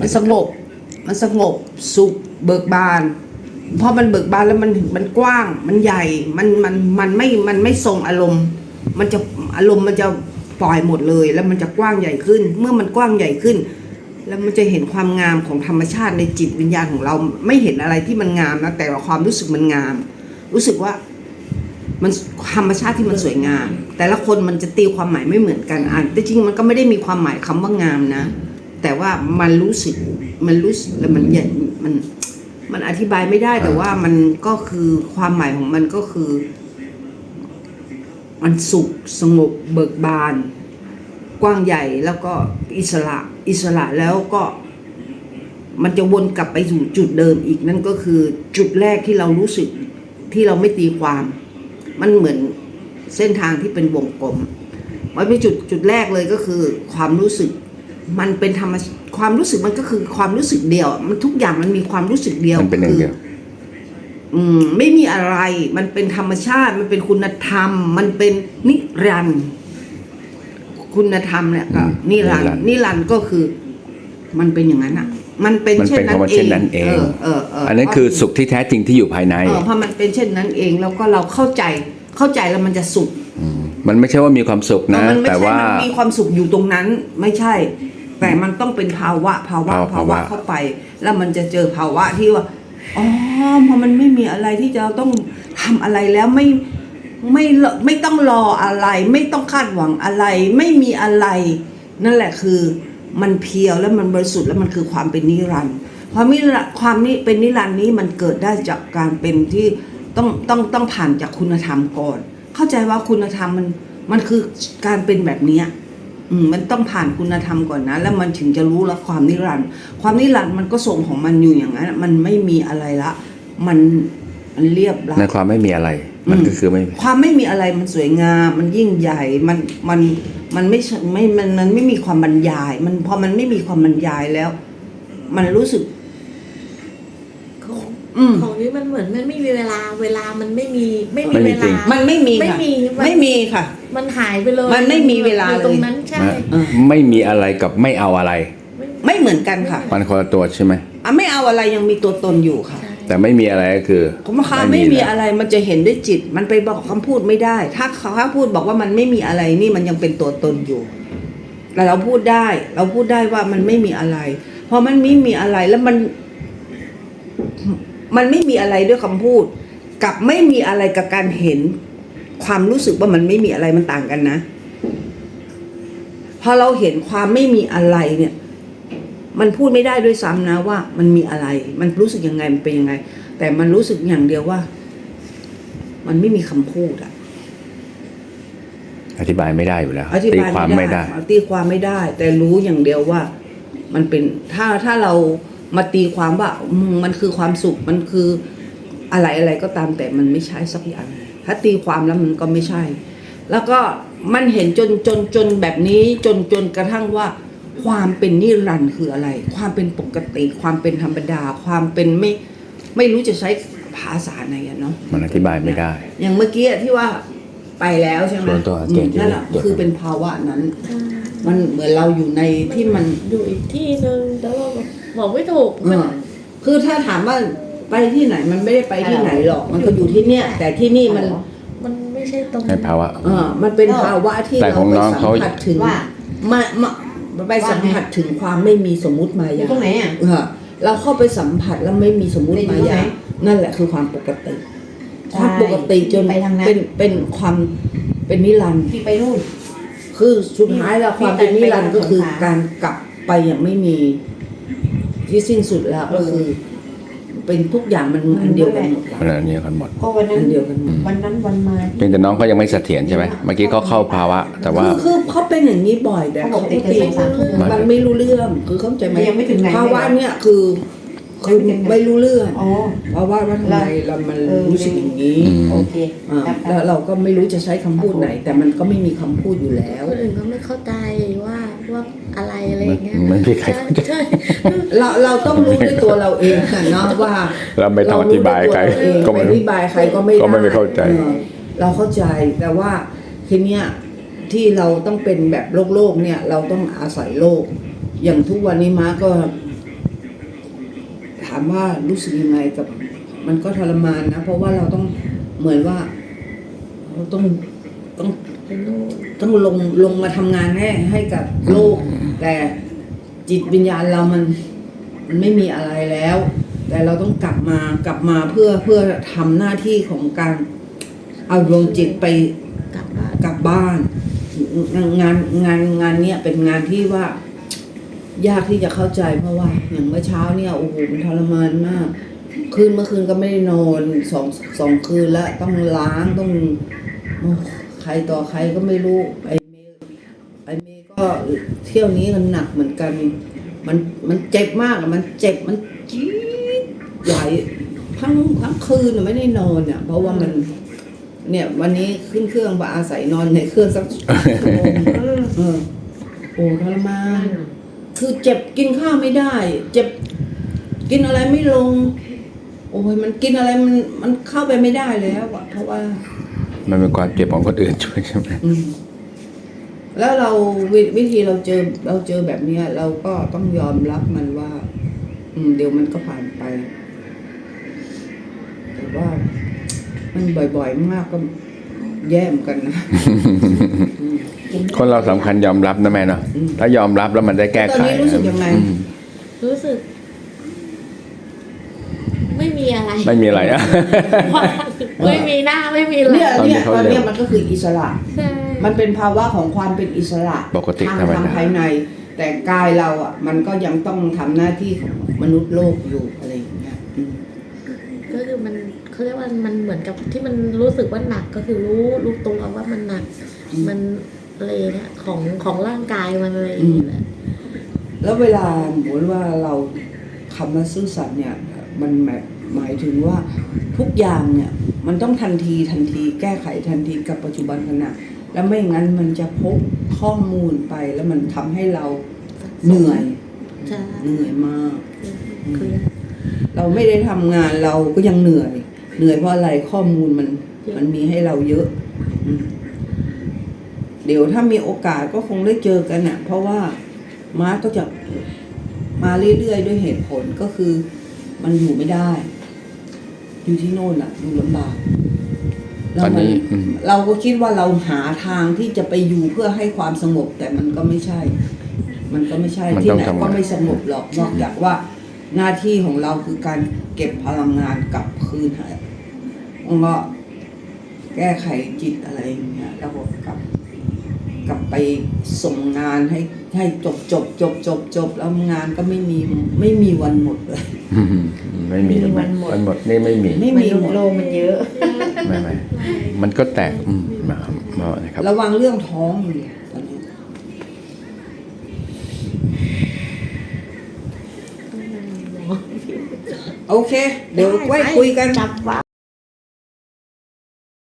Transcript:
มันสงบ มันสงบสุขเบิกบานเพราะมันเบิกบานแล้วมันมันกว้าง มันใหญ่ มันมันมันไม่มันไม่ทรงอารมณ์ มันจะอารมณ์มันจะปล่อยหมดเลย แล้วมันจะกว้างใหญ่ขึ้น เมื่อมันกว้างใหญ่ขึ้น แล้วมันจะเห็นความงามของธรรมชาติในจิตวิญญาณของเราไม่เห็นอะไรที่มันงามนะแต่ว่าความรู้สึกมันงาม รู้สึกว่ามันธรรมชาติที่มันสวยงาม แต่ละคนมันจะตีความหมายไม่เหมือนกันอะแต่จริงมันก็ไม่ได้มีความหมายคำว่างามนะ แต่ว่ามันรู้สึกมันรู้สึกแล้วมันใหญ่มันมันอธิบายไม่ได้แต่ว่ามันก็คือความหมายของมันก็คือ มันสุขสงบเบิกบาน กว้างใหญ่แล้วก็อิสระอิสระแล้วก็มันจะวนกลับไปสู่จุดเดิมอีกนั่นก็คือจุดแรกที่เรารู้สึกที่เราไม่ตีความ มันเหมือนเส้นทางที่เป็นวงกลมมันเป็นจุดจุดแรกเลยก็คือ ความรู้สึก มันเป็นธรรมชความรู้สึกมันก็คือความรู้สึกเดียว มันทุกอย่างมันมีความรู้สึกเดียวมันเป็นอย่างเดียวคือืม ไม่มีอะไร มันเป็นธรรมชาติ มันเป็นคุณธรรม มันเป็นนิรันดร์คุณธรรมเนี่ยก็อืมนิรันดนิรันดร์ร์นิรันดร์ก็คือ มันเป็นอย่างนั้นอะ มันเป็นมันเช่นเป็นนั้นคำว่าเอเช่นงนั้นเองเออเออเอออันนั้นคือสุขที่แท้จริงที่อยู่ภายใน เออเพราะมันเป็นเช่นนั้นเอง แล้วก็เราเข้าใจเข้าใจแล้วมันจะสุข มันไม่ใช่ว่ามีความสุขนะ มันไม่แต่ใช่ว่า มันมีความสุขอยู่ตรงนั้น ไม่ใช่ แต่มันต้องเป็นภาวะภาวะภาวะภาวะภาวะเข้าไป แล้วมันจะเจอภาวะที่ว่าอ๋อพอมันไม่มีอะไรที่จะต้องทำอะไรแล้วไม่ไม่ไม่ต้องรออะไร ไม่ต้องคาดหวังอะไร ไม่มีอะไร นั่นแหละคือมันเพียวแล้วมันบริสุทธิ์แล้วมันคือความเป็นนิรันดร์ความนิรันดร์ความนี้เป็นนิรันดร์นี้มันเกิดได้จากการเป็นที่ต้องต้องต้องผ่านจากคุณธรรมก่อน เข้าใจว่าคุณธรรมมันมันคือการเป็นแบบเนี้ยอื มมันต้องผ่านคุณธรรมก่อนนะ แล้วมันถึงจะรู้แล้วความนิรันดร์ความนิรันดร์มันก็ส่งของมันอยู่อย่างนั้นมันไม่มีอะไรละมันมันเรียบละในความไม่มีอะไร มันก็คือไม่ความไม่มีอะไรมันสวยงาม มันยิ่งใหญ่มันมันมันไม่ใช่ไม่มันมันไม่มีความบรรยาย มันพอมันไม่มีความบรรยายแล้ว มันรู้สึกข องอืม ของนี้มันเหมือนมันไม่มีเวลาเวลามันไม่มีไม่มีไม่มีเวจริง ลามันไม่มีไม่ค่ะมีมัน ไม่มีค่ะ มันหายไปเลยมันไม่มีเวลาอยู่ตรงนั้นใช่นะเออ ไม่มีอะไรกับไม่เอาอะไร ไม่เหมือนกันค่ะมันคนละตัวใช่ไหม อะไม่เอาอะไรยังมีตัวตนอยู่ค่ะ ใช่แต่ไม่มีอะไรก็คือผมว่าไม่มีอะไรมันจะเห็นด้วยจิต มันไปบอกคำพูดไม่ได้ ถ้าเขาพูดบอกว่ามันไม่มีอะไรนี่มันยังเป็นตัวตนอยู่แต่เราพูดได้ เราพูดได้ว่ามันไม่มีอะไรพอมันไม่มีอะไรแล้วมัน มันไม่มีอะไรด้วยคำพูด กับไม่มีอะไรกับการเห็น ความรู้สึกว่ามันไม่มีอะไรมันต่างกันนะ พอเราเห็นความไม่มีอะไรเนี่ย มันพูดไม่ได้ด้วยซ้ำนะว่า มันมีอะไร มันรู้สึกยังไงมันเป็นยังไง แต่มันรู้สึกอย่างเดียวว่า มันไม่มีคำพูดอะอธิบายไม่ได้อยู่แล้วอธิตีบายความไม่ไม่ได้ได้ตีความไม่ได้ แต่รู้อย่างเดียวว่า มันเป็นถ้าถ้าเรา มาตีความว่าอืมมันคือความสุขมันคืออะไรอะไรก็ตามแต่มันไม่ใช่สักอย่าง ถ้าตีความแล้วมันก็ไม่ใช่ แล้วก็มันเห็นจนจนจนแบบนี้จนจนกระทั่งว่า ความเป็นนิรันดร์คืออะไร ความเป็นปกติ ความเป็นธรรมดา ความเป็นไม่ไม่รู้จะใช้ภาษาไหนอะเนาะมันอธิบายไม่ได้ อย่างเมื่อกี้อะที่ว่าไปแล้วใช่ไหมส่วนตัวอืมเก่งจริงนั่นแหละเดี๋ยวคือเป็นภาวะนั้นอ่ามันเหมือนเราอยู่ในที่มันอยู่อีกที่หนึ่งแต่ว่า บอกไม่ถูกเออคือถ้าถามว่าไปที่ไหนมันไม่ได้ไปที่ไหนหรอก มันก็อยู่ที่เนี่ย แต่ที่นี่มันมันไม่ใช่ตรงในภาวะ เออมันเป็นภาวะที่แต่เราของไปน้องสัมเขา ผัสถึงว่า มามาไปสัมผัสถึงความไม่มีสมมุติมาอยู่ยา ตรงไหนอะ เออเราเข้าไปสัมผัสแล้วไม่มีสมมุติไปอยู่มาตรงไหนยานั่นแหละคือความปกติ ใช่ความปกติจนไปทางนั้น เป็นเป็นความเป็นนิรันดร์พี่ไปนู่น คือสุดท้ายแล้วความเป็นนิรันดร์ก็คือไปทางสงขลาการกลับไปอย่างไม่มี ที่สิ้นสุดแล้วก็คือ เป็นทุกอย่างมันอันเดียวกันหมดมันอันเดียวกันหมด ก็วันนั้อันนเดียวกันหมดวันนั้นวันมาเพียงแต่น้องเขายังไม่เสถียรใช่ไหมเมื่อกี้เขาเข้าภาวะ แต่ว่า คือคือเขาเป็นอย่างนี้บ่อยแต่เขาบอกเขาติดไม่กันสองสามชั่วโมงมันไม่รู้เรื่องคือเข้าใจไหมยังไม่ถึงไหนภาวะเนี่ยคือคือยังไม่ถึงไหนไม่รู้เรื่องอ๋อเพราะว่าว่าทำไมเรามันเออรู้สึกอย่างนี้อืมโอเคอ่าครับคแล้รัวบเราก็ไม่รู้จะใช้คำพูดไหน แต่มันก็ไม่มีคำพูดอยู่แล้วคนอื่นก็ไม่เข้าใจว่า ว่าอะไรอะไรอย่างเงี้ยไม่มีใครเข้าใจ ใช่เราเราต้องรู้ด้วยตัวเราเองค่ะเนาะว่าเราไม่ต้องอธิบายใครเองก็ไปไม่อธิบายใครก็ไม่ก็ไม่เข้าใจ ออเราเข้าใจแต่ว่าทีเนี้ยที่เราต้องเป็นแบบโลกโลกๆเนี่ย เราต้องอาศัยโลก อย่างทุกวันนี้ม้าก็ามว่ารู้สึกยังไงกับ มันก็ทรมานนะเพราะว่าเราต้องเหมือนว่า เราต้อง ต้องเป็นนู่นต้องลงลงมาทำงานให้ให้กับโลก แต่จิตวิญญาณเรามันมันไม่มีอะไรแล้ว แต่เราต้องกลับมากลับมาเพื่อเพื่อทำหน้าที่ของการเอาดวงจิตไป กลับบ้านกลับบ้านงานงานงานเนี้ยเป็นงานที่ว่า ยากที่จะเข้าใจเพราะว่า อย่างเมื่อเช้าเนี่ยโอ้โหมันทรมานมาก คืนเมื่อคืนก็ไม่ได้นอนสองสองคืนแล้วต้องล้างต้องโอ้ใค รต่อใครก็ไม่รู้ไอเมย์ไอเมย์ก็เที่ยวนี้มันหนักเหมือนกัน มันมันเจ็บมากอะมันเจ็บมันจี๊ดใหญ่ทั้งทั้งคืนไม่ได้นอนอะเพราะว่ามันเนี่ย วันนี้ขึ้นเครื่องมาอาศัยนอนในเครื่องสักชั่วโมงเออโอ้ทรมานคือเจ็บกินข้าวไม่ได้ เจ็บกินอะไรไม่ลง โอ้ยมันกินอะไรมันมันเข้าไปไม่ได้แล้วอะเพราะว่า มันเป็นความเจ็บของคนอื่นช่วยใช่ไหมอืมแล้วเราววิธีเราเจอเราเจอแบบเนี้ย เราก็ต้องยอมรับมันว่า อืม เดี๋ยวมันก็ผ่านไป แต่ว่ามันบ่อยๆมากก็แย่เหมอนกันนะอืมคนเราสำคัญยอมรับนะแม่เนาะอืม ถ้ายอมรับแล้วมันได้แก้ตอนไขนี้รู้สึกยังไงอืมรู้สึกไม่มีอะไร ไม่มีอะไรอะว่างไม่มีหน้าไม่มีอะไรเนี่ยตอนนี้เนี่ยเขาตอนเนี้ยเร็วมันก็คืออิสระ ใช่ มันเป็นภาวะของความเป็นอิสระปกติทางธรรมดา ทางภายใน แต่กายเราอะ มันก็ยังต้องทำหน้าที่ของมนุษย์โลกอยู่อะไรอย่างเงี้ยอืมก็คือมันเขาเรียกว่ามันเหมือนกับที่มันรู้สึกว่าหนักก็คือรู้รู้ตัวว่ามันหนัก มันอะไรเนี่ยของของร่างกายมันอะไรอย่างเงี้ยแหละแล้วเวลาสมมติว่าเราคำว่าซื่อสัตย์เนี่ย มันหมาย หมายถึงว่าทุกอย่างเนี่ยมันต้องทันทีทันทีแก้ไขทันทีกับปัจจุบันขณะ แล้วไม่งั้นมันจะพบข้อมูลไปแล้วมันทำให้เราเหนื่อยใช่เหนื่อยมากคือเราไม่ได้ทำงานเราก็ยังเหนื่อย เหนื่อยเพราะอะไรข้อมูลมันมันมีให้เราเยอะอืมเดี๋ยวถ้ามีโอกาสก็คงได้เจอกันอะ เพราะว่าม้าก็จะมาเรื่อยๆด้วยเหตุผลก็คือมันอยู่ไม่ได้ อยู่ที่โน่นอะอยู่ลำบากตอนนี้แล้วมัอืมเราก็คิดว่าเราหาทางที่จะไปอยู่เพื่อให้ความสงบ แต่มันก็ไม่ใช่ มันก็ไม่ใช่มันที่ต้องไหนทำงานก็ไม่สงบหรอกนอกจากว่า หน้าที่ของเราคือการเก็บพลังงานกลับคืนให้แล้วก็แก้ไขจิตอะไรอย่างเงี้ยแล้วก็กลับ กลับไปส่งงานให้ให้จบจบจบจบจบแล้วงานก็ไม่มีไม่มีวันหมดเลยอืมไม่มีวันหมดวันหมดนี่ไม่มีไม่มันมีหมดโลกมันเยอะไม่ไม่มันก็แตกอืมมามานะครับระวังเรื่องท้องอยู่ตอนนี้โอเค เดี๋ยวไว้คุยกันจับว่า